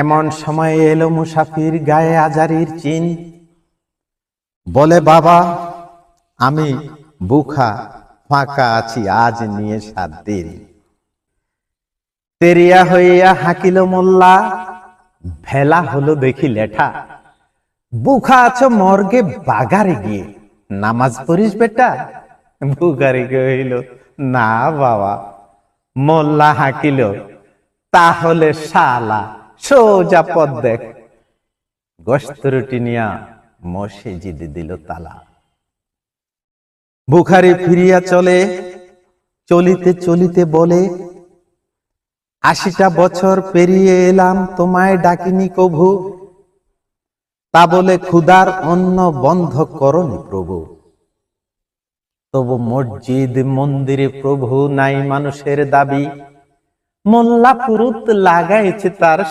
এমন সময় এলো মুসাফির গায়ে আজারির চিন। বলে, বাবা, আমি বুখা ফাঁকা আছি, আজ নিয়ে সাত দিন। তেরিয়া হইয়া হাকিল মোল্লা, ভেলা হলো দেখি লেঠা। বুখা আছো মর্গে বাগারে গিয়ে, নামাজ পড়িস বেটা? বুখারে গিয়ে হইল না বাবা। মোল্লা হাকিল, তাহলে শালা সোজা পথ দেখ। গোস্ত রুটি নিয়া মসজিদ দিল তালা। বুখারি ফিরিয়া চলে, চলিতে চলিতে বলে, আশিটা বছর পেরিয়ে এলাম তোমায় ডাকিনি কভু। তা বলে ক্ষুদার অন্ন বন্ধ করনি প্রভু। তবু মসজিদ, মন্দিরে প্রভু নাই মানুষের দাবি। মোল্লা পুরুত লাগাইছে তার